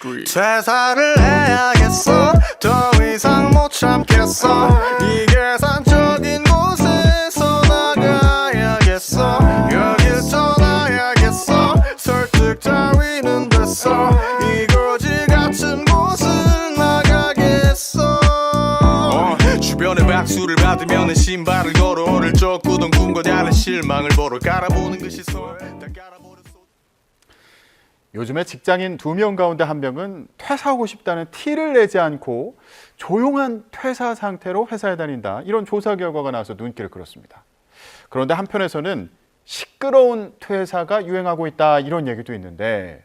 three. 퇴사를 해야겠어. 더 이상 못 참겠어. 이 계산적인 곳에서 나가야겠어. 여길 떠나야겠어. 설득 따위는 됐어. 이 거지 같은 곳을 나가겠어. 어, 주변에 박수를 받으면 신발을 걸어. 적 꾸던 꿈과 다른 실망을 보러 깔아보는 그 시선 다 깔아보는 소- 요즘에 직장인 두 명 가운데 한 명은 퇴사하고 싶다는 티를 내지 않고 조용한 퇴사 상태로 회사에 다닌다. 이런 조사 결과가 나와서 눈길을 끌었습니다. 그런데 한편에서는 시끄러운 퇴사가 유행하고 있다. 이런 얘기도 있는데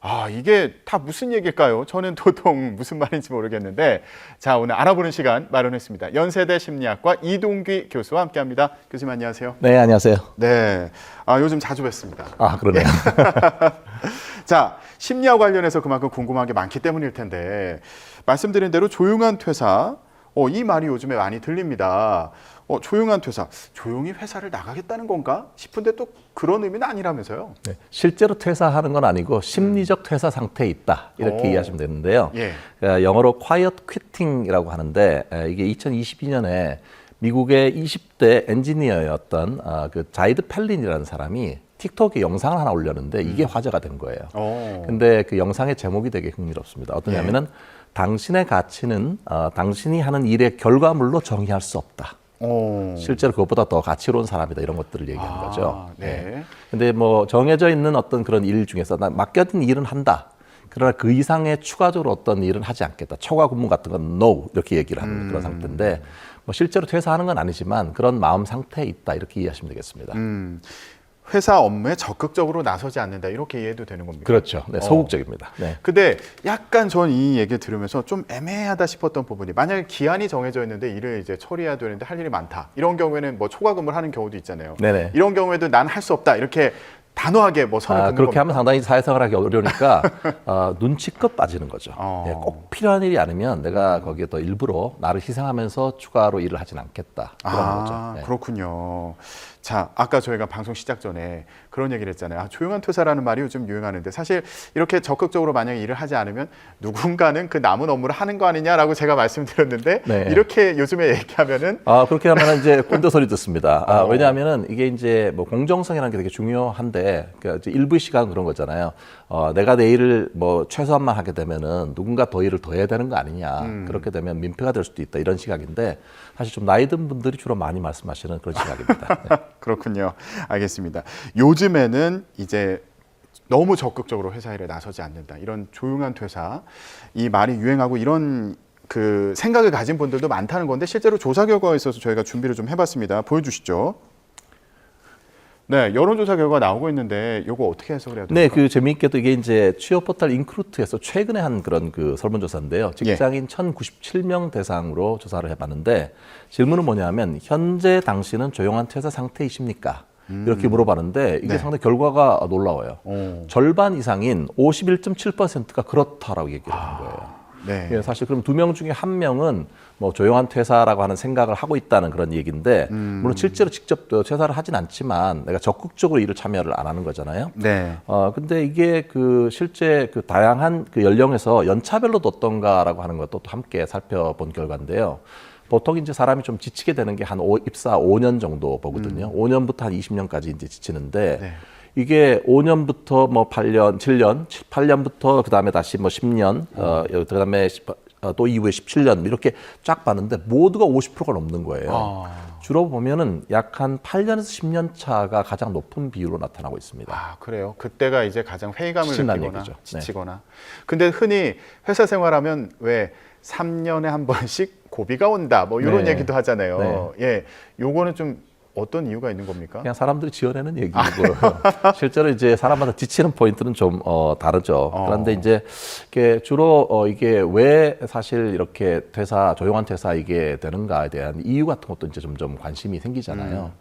아, 이게 다 무슨 얘기일까요? 저는 도통 무슨 말인지 모르겠는데 자, 오늘 알아보는 시간 마련했습니다. 연세대 심리학과 이동기 교수와 함께 합니다. 교수님 안녕하세요. 네, 안녕하세요. 네. 아, 요즘 자주 뵙습니다. 아, 그러네요. 자, 심리와 관련해서 그만큼 궁금한 게 많기 때문일 텐데 말씀드린 대로 조용한 퇴사, 어, 이 말이 요즘에 많이 들립니다. 어, 조용한 퇴사, 조용히 회사를 나가겠다는 건가 싶은데 또 그런 의미는 아니라면서요. 네, 실제로 퇴사하는 건 아니고 심리적 퇴사 상태에 있다 이렇게 오. 이해하시면 되는데요. 예. 어, 영어로 quiet quitting이라고 하는데 에, 이게 2022년에 미국의 20대 엔지니어였던 아, 그 자이드 펠린이라는 사람이 틱톡에 영상을 하나 올렸는데 이게 화제가 된 거예요. 어. 근데 그 영상의 제목이 되게 흥미롭습니다. 어떠냐면은 당신의 가치는 어, 당신이 하는 일의 결과물로 정의할 수 없다. 어. 실제로 그것보다 더 가치로운 사람이다 이런 것들을 얘기하는 아, 거죠. 네. 근데 뭐 정해져 있는 어떤 그런 일 중에서 나 맡겨진 일은 한다. 그러나 그 이상의 추가적으로 어떤 일은 하지 않겠다. 초과 근무 같은 건 no 이렇게 얘기를 하는 음. 그런 상태인데 뭐 실제로 퇴사하는 건 아니지만 그런 마음 상태에 있다 이렇게 이해하시면 되겠습니다. 음, 회사 업무에 적극적으로 나서지 않는다 이렇게 이해도 되는 겁니까? 그렇죠. 네, 어. 소극적입니다. 네. 근데 약간 전 이 얘기 들으면서 좀 애매하다 싶었던 부분이 만약에 기한이 정해져 있는데 일을 이제 처리해야 되는데 할 일이 많다 이런 경우에는 뭐 초과 근무를 하는 경우도 있잖아요. 네네. 이런 경우에도 난 할 수 없다 이렇게 단호하게 뭐 선을 아, 긋는 그렇게 하면 겁니까? 상당히 사회생활하기 어려우니까 어, 눈치껏 빠지는 거죠. 어. 예, 꼭 필요한 일이 아니면 내가 거기에 더 일부러 나를 희생하면서 추가로 일을 하진 않겠다. 그런 아, 거죠. 네. 그렇군요. 자, 아까 저희가 방송 시작 전에 그런 얘기를 했잖아요. 아, 조용한 퇴사라는 말이 요즘 유행하는데 사실 이렇게 적극적으로 만약에 일을 하지 않으면 누군가는 그 남은 업무를 하는 거 아니냐라고 제가 말씀드렸는데 네. 이렇게 요즘에 얘기하면은 아 그렇게 하면 이제 꼰대 소리 듣습니다. 아, 어. 왜냐하면은 이게 이제 뭐 공정성이라는 게 되게 중요한데 그 이제 일부 시간 그런 거잖아요. 어, 내가 내 일을 뭐 최소한만 하게 되면은 누군가 더 일을 더 해야 되는 거 아니냐. 음. 그렇게 되면 민폐가 될 수도 있다 이런 시각인데 사실 좀 나이 든 분들이 주로 많이 말씀하시는 그런 시각입니다. 네. 그렇군요. 알겠습니다. 요즘에는 이제 너무 적극적으로 회사 일에 나서지 않는다. 이런 조용한 퇴사 이 말이 유행하고 이런 그 생각을 가진 분들도 많다는 건데 실제로 조사 결과가 있어서 저희가 준비를 좀 해봤습니다. 보여주시죠. 네, 여론조사 결과 나오고 있는데 이거 어떻게 해석을 해야 됩니까? 네, 그 재미있게도 이게 이제 취업 포털 인크루트에서 최근에 한 그런 그 설문조사인데요. 예. 직장인 1,097명 대상으로 조사를 해봤는데 질문은 뭐냐면 현재 당신은 조용한 퇴사 상태이십니까? 이렇게 물어봤는데 이게 네. 상당히 결과가 놀라워요. 오. 절반 이상인 51.7%가 그렇다라고 얘기를 하는 거예요. 네. 예, 사실 그럼 두 명 중에 한 명은 뭐 조용한 퇴사라고 하는 생각을 하고 있다는 그런 얘기인데 음. 물론 실제로 직접 또 퇴사를 하진 않지만 내가 적극적으로 일을 참여를 안 하는 거잖아요. 네. 어 근데 이게 그 실제 그 다양한 그 연령에서 연차별로도 어떤가라고 하는 것도 또 함께 살펴본 결과인데요. 보통 이제 사람이 좀 지치게 되는 게 한 입사 5년 정도 보거든요. 5년부터 한 20년까지 이제 지치는데 네. 이게 5년부터 뭐 8년, 7년, 8년부터 그 다음에 다시 뭐 10년, 어 그 다음에 10, 어, 또 이후에 17년 이렇게 쫙 봤는데 모두가 50%가 넘는 거예요. 아. 주로 보면은 약 한 8년에서 10년 차가 가장 높은 비율로 나타나고 있습니다. 아 그래요. 그때가 이제 가장 회의감을 느끼거나 얘기죠. 네. 지치거나. 근데 흔히 회사 생활하면 왜 3년에 한 번씩 고비가 온다. 뭐 이런 네. 얘기도 하잖아요. 예, 요거는 좀 어떤 이유가 있는 겁니까? 그냥 사람들이 지어내는 얘기고 아. 실제로 이제 사람마다 지치는 포인트는 좀 어, 다르죠. 어. 그런데 이제 이게 주로 어, 이게 왜 사실 이렇게 퇴사 조용한 퇴사 이게 되는가에 대한 이유 같은 것도 이제 점점 관심이 생기잖아요.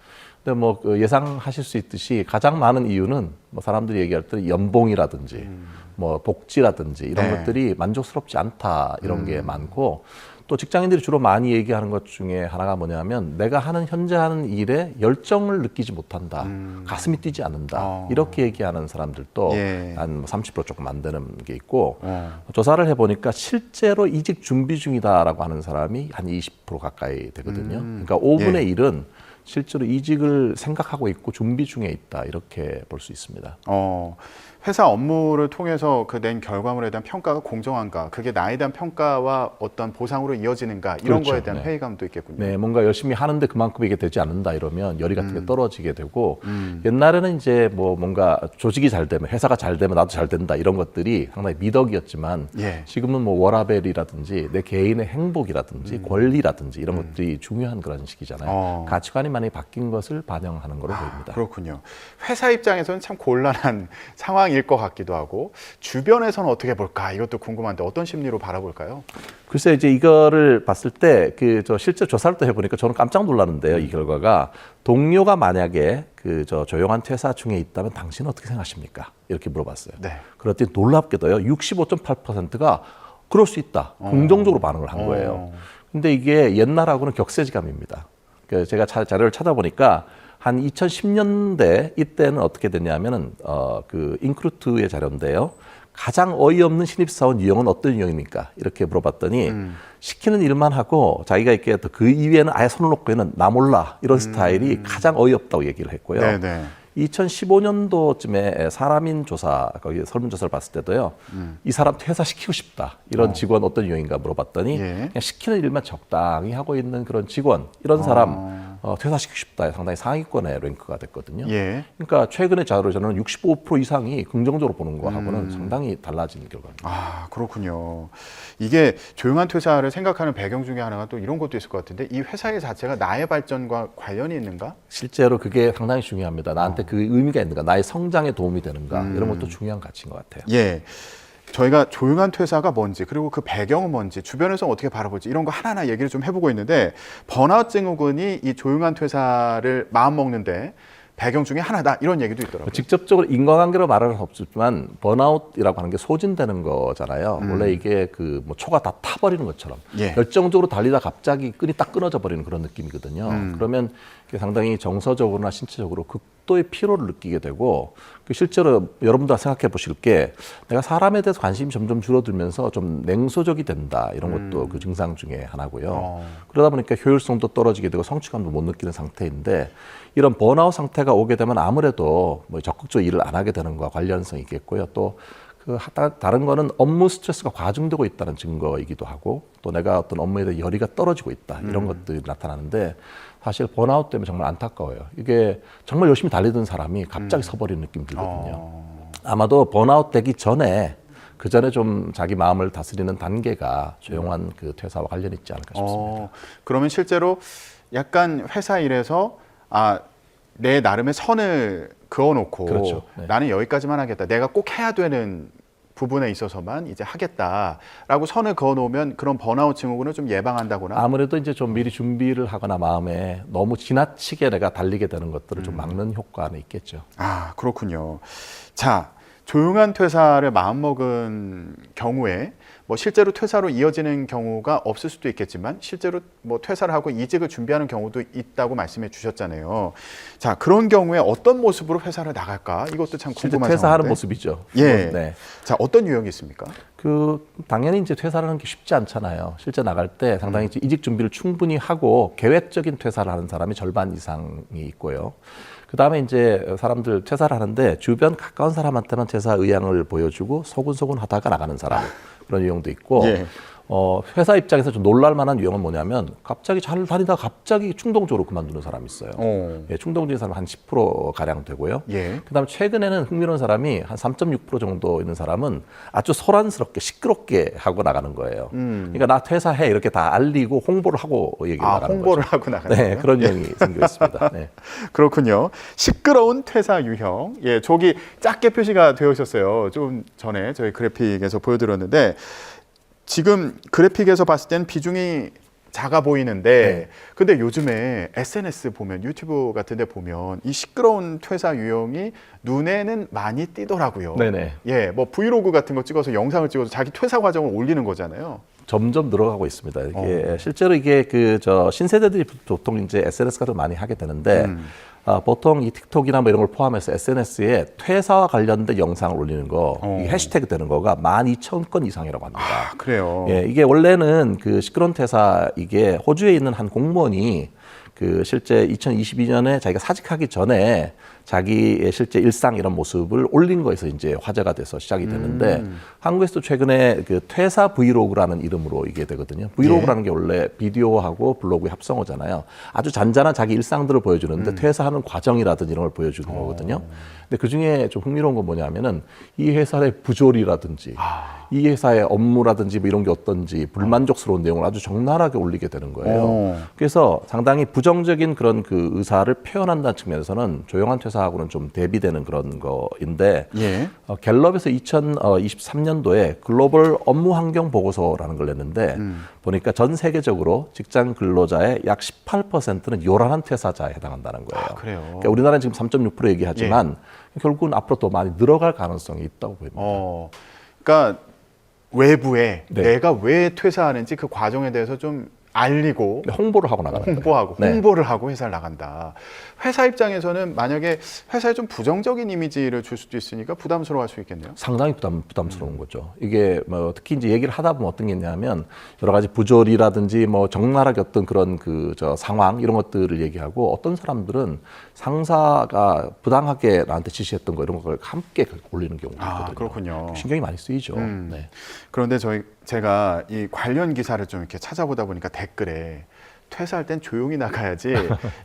근데 뭐그 예상하실 수 있듯이 가장 많은 이유는 뭐 사람들이 얘기할 때 연봉이라든지 뭐 복지라든지 이런 네. 것들이 만족스럽지 않다 이런 게 많고 또 직장인들이 주로 많이 얘기하는 것 중에 하나가 뭐냐면 내가 하는 현재 하는 일에 열정을 느끼지 못한다, 가슴이 뛰지 않는다 어. 이렇게 얘기하는 사람들도 예. 한30% 조금 안 되는 게 있고 어. 조사를 해보니까 실제로 이직 준비 중이다라고 하는 사람이 한 20% 가까이 되거든요. 그러니까 5분의 예. 1은 실제로 이직을 생각하고 있고 준비 중에 있다 이렇게 볼 수 있습니다. 어, 회사 업무를 통해서 그 낸 결과물에 대한 평가가 공정한가, 그게 나에 대한 평가와 어떤 보상으로 이어지는가 이런 그렇죠. 거에 대한 네. 회의감도 있겠군요. 네, 뭔가 열심히 하는데 그만큼 이게 되지 않는다 이러면 열이 같은 게 떨어지게 되고 음. 옛날에는 이제 뭐 뭔가 조직이 잘 되면 회사가 잘 되면 나도 잘 된다 이런 것들이 상당히 미덕이었지만 예. 지금은 뭐 워라벨이라든지 내 개인의 행복이라든지 권리라든지 이런 것들이 중요한 그런 시기잖아요. 음. 어. 가치관이 많이 바뀐 것을 반영하는 걸로 보입니다. 그렇군요. 회사 입장에서는 참 곤란한 상황일 것 같기도 하고 주변에서는 어떻게 볼까 이것도 궁금한데 어떤 심리로 바라볼까요? 글쎄 이제 이거를 봤을 때 그 저 실제 조사를 또 해보니까 저는 깜짝 놀랐는데요. 이 결과가 동료가 만약에 그 저 조용한 퇴사 중에 있다면 당신은 어떻게 생각하십니까? 이렇게 물어봤어요. 네. 그랬더니 놀랍게도요. 65.8%가 그럴 수 있다. 긍정적으로 반응을 한 거예요. 어. 근데 이게 옛날하고는 격세지감입니다. 그 제가 자, 자료를 찾아보니까 한 2010년대 이때는 어떻게 됐냐면은 어 그 인크루트의 자료인데요. 가장 어이없는 신입사원 유형은 어떤 유형입니까? 이렇게 물어봤더니 시키는 일만 하고 자기가 이렇게 또그 이외에는 아예 손을 놓고 있는 나 몰라 이런 스타일이 가장 어이없다고 얘기를 했고요. 네네. 2015년도쯤에 사람인 조사 거기 설문조사를 봤을 때도요 이 사람 퇴사시키고 싶다 이런 직원 어떤 유형인가 물어봤더니 예. 그냥 시키는 일만 적당히 하고 있는 그런 직원 이런 사람 어, 퇴사시키고 싶다 상당히 상위권에 랭크가 됐거든요. 예. 그러니까 최근의 자료로 저는 65% 이상이 긍정적으로 보는 거하고는 상당히 달라진 결과입니다. 아 그렇군요. 이게 조용한 퇴사를 생각하는 배경 중에 하나가 또 이런 것도 있을 것 같은데 이 회사의 자체가 나의 발전과 관련이 있는가? 실제로 그게 상당히 중요합니다. 나한테 그 의미가 있는가, 나의 성장에 도움이 되는가 이런 것도 중요한 가치인 것 같아요. 예. 저희가 조용한 퇴사가 뭔지 그리고 그 배경은 뭔지 주변에서 어떻게 바라볼지 이런 거 하나하나 얘기를 좀 해보고 있는데 번아웃 증후군이 이 조용한 퇴사를 마음 먹는데 배경 중에 하나다 이런 얘기도 있더라고요. 직접적으로 인과관계로 말할 수는 없지만 번아웃이라고 하는 게 소진되는 거잖아요. 원래 이게 그 뭐 초가 다 타버리는 것처럼 예. 열정적으로 달리다 갑자기 끈이 딱 끊어져 버리는 그런 느낌이거든요. 그러면 이게 상당히 정서적으로나 신체적으로 극 도의 피로를 느끼게 되고 그 실제로 여러분들 생각해 보실 게 내가 사람에 대해서 관심이 점점 줄어들면서 좀 냉소적이 된다 이런 것도 그 증상 중에 하나고요. 어. 그러다 보니까 효율성도 떨어지게 되고 성취감도 못 느끼는 상태인데 이런 번아웃 상태가 오게 되면 아무래도 뭐 적극적으로 일을 안 하게 되는 것과 관련성이 있겠고요. 또 그 다른 거는 업무 스트레스가 과중되고 있다는 증거이기도 하고 또 내가 어떤 업무에 대해 열의가 떨어지고 있다 이런 것들이 나타나는데 사실 번아웃 때문에 정말 안타까워요. 이게 정말 열심히 달리던 사람이 갑자기 서버리는 느낌 들거든요. 어. 아마도 번아웃 되기 전에 그 전에 좀 자기 마음을 다스리는 단계가 조용한 그 퇴사와 관련이 있지 않을까 싶습니다. 어, 그러면 실제로 약간 회사 일에서 아, 내 나름의 선을 그어놓고 그렇죠. 네. 나는 여기까지만 하겠다. 내가 꼭 해야 되는 부분에 있어서만 이제 하겠다라고 선을 그어놓으면 그런 번아웃 증후군을 좀 예방한다거나 아무래도 이제 좀 미리 준비를 하거나 마음에 너무 지나치게 내가 달리게 되는 것들을 좀 막는 효과는 있겠죠. 아 그렇군요. 자 조용한 퇴사를 마음먹은 경우에 뭐 실제로 퇴사로 이어지는 경우가 없을 수도 있겠지만 실제로 뭐 퇴사를 하고 이직을 준비하는 경우도 있다고 말씀해 주셨잖아요. 자 그런 경우에 어떤 모습으로 회사를 나갈까 이것도 참 궁금한 퇴사하는 상황인데. 모습이죠. 예. 네. 자 어떤 유형이 있습니까? 그 당연히 이제 퇴사를 하는 게 쉽지 않잖아요. 실제 나갈 때 상당히 이제 이직 준비를 충분히 하고 계획적인 퇴사를 하는 사람이 절반 이상이 있고요. 그 다음에 이제 사람들 퇴사를 하는데 주변 가까운 사람한테만 퇴사 의향을 보여주고 소근소근 하다가 나가는 사람 그런 유형도 있고 예. 어, 회사 입장에서 좀 놀랄 만한 유형은 뭐냐면 갑자기 잘 다니다가 갑자기 충동적으로 그만두는 사람이 있어요. 어. 예, 충동적인 사람 한 10% 가량 되고요. 예. 그다음에 최근에는 흥미로운 사람이 한 3.6% 정도 있는 사람은 아주 소란스럽게 시끄럽게 하고 나가는 거예요. 그러니까 나 퇴사해 이렇게 다 알리고 홍보를 하고 얘기를 음. 아 나가는 홍보를 거죠. 하고 나가는 네, 거예요? 그런 유형이 생겨 있습니다. 네. 그렇군요. 시끄러운 퇴사 유형. 예, 저기 작게 표시가 되어 있었어요. 좀 전에 저희 그래픽에서 보여드렸는데 지금 그래픽에서 봤을 때는 비중이 작아 보이는데 근데 요즘에 SNS 보면 유튜브 같은 데 보면 이 시끄러운 퇴사 유형이 눈에는 많이 띄더라고요. 네네. 예, 뭐 브이로그 같은 거 찍어서 영상을 찍어서 자기 퇴사 과정을 올리는 거잖아요. 점점 늘어가고 있습니다. 이게 어. 실제로 이게 그 저 신세대들이 보통 이제 SNS 같은 걸 많이 하게 되는데 음. 아, 보통 이 틱톡이나 뭐 이런 걸 포함해서 SNS에 퇴사와 관련된 영상을 올리는 거, 어. 이 해시태그 되는 거가 12,000건 이상이라고 합니다. 아, 그래요. 예, 이게 원래는 그 시끄러운 퇴사 이게 호주에 있는 한 공무원이 그 실제 2022년에 자기가 사직하기 전에 자기의 실제 일상 이런 모습을 올린 거에서 이제 화제가 돼서 시작이 됐는데 음. 한국에서도 최근에 그 퇴사 브이로그라는 이름으로 이게 되거든요. 브이로그라는 게 원래 비디오하고 블로그의 합성어잖아요. 아주 잔잔한 자기 일상들을 음. 보여주는데 퇴사하는 과정이라든지 이런 걸 보여주는 어. 거거든요. 근데 그 중에 좀 흥미로운 건 뭐냐면은 이 회사의 부조리라든지 아. 이 회사의 업무라든지 뭐 이런 게 어떤지 불만족스러운 내용을 아주 적나라하게 올리게 되는 거예요. 어. 그래서 상당히 부정적인 그런 그 의사를 표현한다는 측면에서는 조용한 퇴사 하고는 좀 대비되는 그런 거인데 예. 어, 갤럽에서 2023년도에 글로벌 업무 환경 보고서라는 걸 냈는데 음. 보니까 전 세계적으로 직장 근로자의 약 18%는 요란한 퇴사자에 해당한다는 거예요. 아, 그래요? 그러니까 우리나라는 지금 3.6% 얘기하지만 결국은 앞으로 또 많이 늘어갈 가능성이 있다고 보입니다. 어, 그러니까 외부에 네. 내가 왜 퇴사하는지 그 과정에 대해서 좀 알리고 근데 홍보를 하고 나가는 거예요. 홍보하고 네. 홍보를 하고 회사를 나간다. 회사 입장에서는 만약에 회사에 좀 부정적인 이미지를 줄 수도 있으니까 부담스러워할 수 있겠네요. 상당히 부담, 부담스러운 거죠. 이게 뭐 특히 이제 얘기를 하다 보면 어떤 게 있냐면 여러 가지 부조리라든지 뭐 적나라하게 어떤 그런 그 저 상황 이런 것들을 얘기하고 어떤 사람들은 상사가 부당하게 나한테 지시했던 거 이런 걸 함께 올리는 경우도 아, 있거든요. 그렇군요. 신경이 많이 쓰이죠. 음. 네. 그런데 저희 제가 이 관련 기사를 좀 이렇게 찾아보다 보니까 댓글에 퇴사할 땐 조용히 나가야지.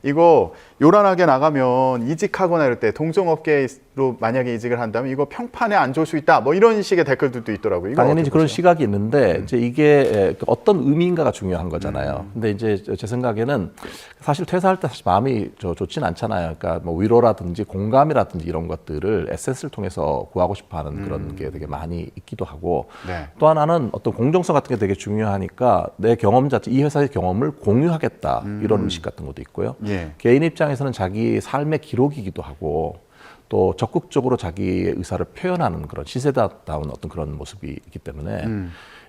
이거 요란하게 나가면 이직하거나 이럴 때 동종업계 로 만약에 이직을 한다면 이거 평판에 안 좋을 수 있다. 뭐 이런 식의 댓글들도 있더라고요. 당연히 그런? 시각이 있는데 이제 이게 에, 그 어떤 의미인가가 중요한 거잖아요. 음. 근데 이제 제 생각에는 사실 퇴사할 때 사실 마음이 저 좋진 않잖아요. 그러니까 뭐 위로라든지 공감이라든지 이런 것들을 SNS를 통해서 구하고 싶어하는 그런 게 되게 많이 있기도 하고 음. 네. 또 하나는 어떤 공정성 같은 게 되게 중요하니까 내 경험 자체 이 회사의 경험을 공유하겠다 이런 의식 같은 것도 있고요. 음. 예. 개인 입장에서는 자기 삶의 기록이기도 하고 또 적극적으로 자기의 의사를 표현하는 그런 시세다운 어떤 그런 모습이 있기 때문에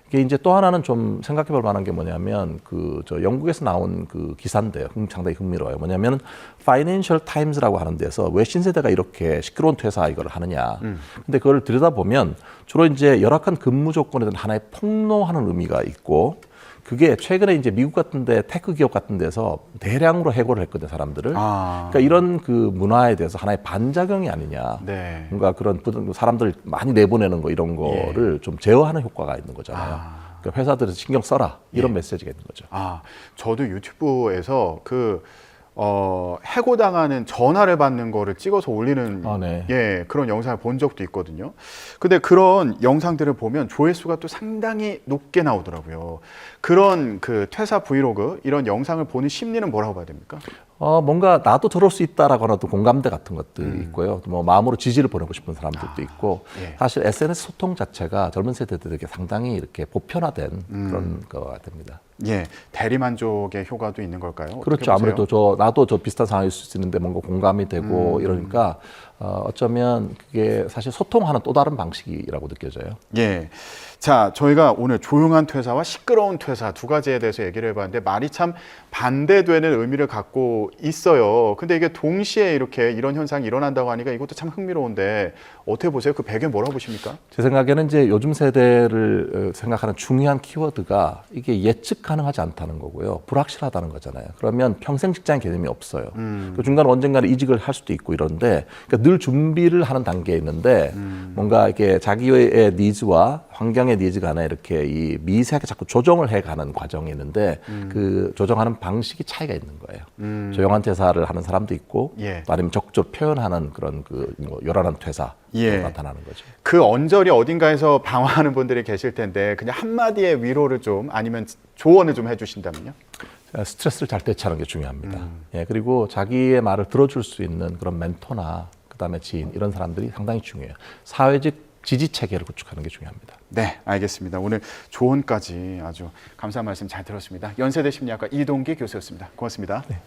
이게 이제 또 하나는 좀 생각해 볼 만한 게 뭐냐면 그 저 영국에서 나온 그 기사인데요. 음, 상당히 흥미로워요. 뭐냐면 파이낸셜 타임즈라고 하는 데서 왜 신세대가 이렇게 시끄러운 퇴사 이걸 하느냐. 근데 그걸 들여다보면 주로 이제 열악한 근무 조건에 대한 하나의 폭로하는 의미가 있고 그게 최근에 이제 미국 같은데 테크 기업 같은 데서 대량으로 해고를 했거든요 사람들을. 아. 그러니까 이런 그 문화에 대해서 하나의 반작용이 아니냐. 네. 뭔가 그런 사람들 많이 내보내는 거 이런 거를 좀 제어하는 효과가 있는 거잖아요. 예. 아. 예. 그러니까 회사들에서 신경 써라 이런 메시지가 있는 거죠. 아, 저도 유튜브에서 그 어, 해고당하는 전화를 받는 거를 찍어서 올리는 아, 네. 예, 그런 영상을 본 적도 있거든요. 근데 그런 영상들을 보면 조회수가 또 상당히 높게 나오더라고요. 그런 그 퇴사 브이로그 이런 영상을 보는 심리는 뭐라고 봐야 됩니까? 어, 뭔가 나도 저럴 수 있다라거나 또 공감대 같은 것들이 음. 있고요. 또 뭐 마음으로 지지를 보내고 싶은 사람들도 있고 예. 사실 SNS 소통 자체가 젊은 세대들에게 상당히 이렇게 보편화된 음. 그런 거가 됩니다. 예, 대리 만족의 효과도 있는 걸까요? 그렇죠. 아무래도 저 나도 저 비슷한 상황일 수 있는데 뭔가 공감이 되고 음. 이러니까 어, 어쩌면 그게 사실 소통하는 또 다른 방식이라고 느껴져요. 예. 자, 저희가 오늘 조용한 퇴사와 시끄러운 퇴사 두 가지에 대해서 얘기를 해봤는데 말이 참 반대되는 의미를 갖고 있어요. 근데 이게 동시에 이렇게 이런 현상이 일어난다고 하니까 이것도 참 흥미로운데 어떻게 보세요? 그 배경 뭐라고 보십니까? 제 생각에는 이제 요즘 세대를 어, 생각하는 중요한 키워드가 이게 예측 가능하지 않다는 거고요. 불확실하다는 거잖아요. 그러면 평생 직장 개념이 없어요. 그 중간 언젠가는 이직을 할 수도 있고 이런데 그러니까 늘 준비를 하는 단계에 있는데 뭔가 이렇게 자기의 니즈와 환경의 니즈 간에 이렇게 이 미세하게 자꾸 조정을 해가는 과정이 있는데 그 조정하는 방식이 차이가 있는 거예요. 조용한 퇴사를 하는 사람도 있고 예. 또 아니면 적극적으로 표현하는 그런 그뭐 요란한 퇴사 예. 나타나는 거죠. 그 언저리 어딘가에서 방황하는 분들이 계실 텐데 그냥 한마디의 위로를 좀 아니면 조언을 좀 해주신다면요? 스트레스를 잘 대처하는 게 중요합니다. 예, 그리고 자기의 말을 들어줄 수 있는 그런 멘토나 그다음에 지인 이런 사람들이 상당히 중요해요. 사회적 지지 체계를 구축하는 게 중요합니다. 네, 알겠습니다. 오늘 조언까지 아주 감사한 말씀 잘 들었습니다. 연세대 심리학과 이동기 교수였습니다. 고맙습니다. 네,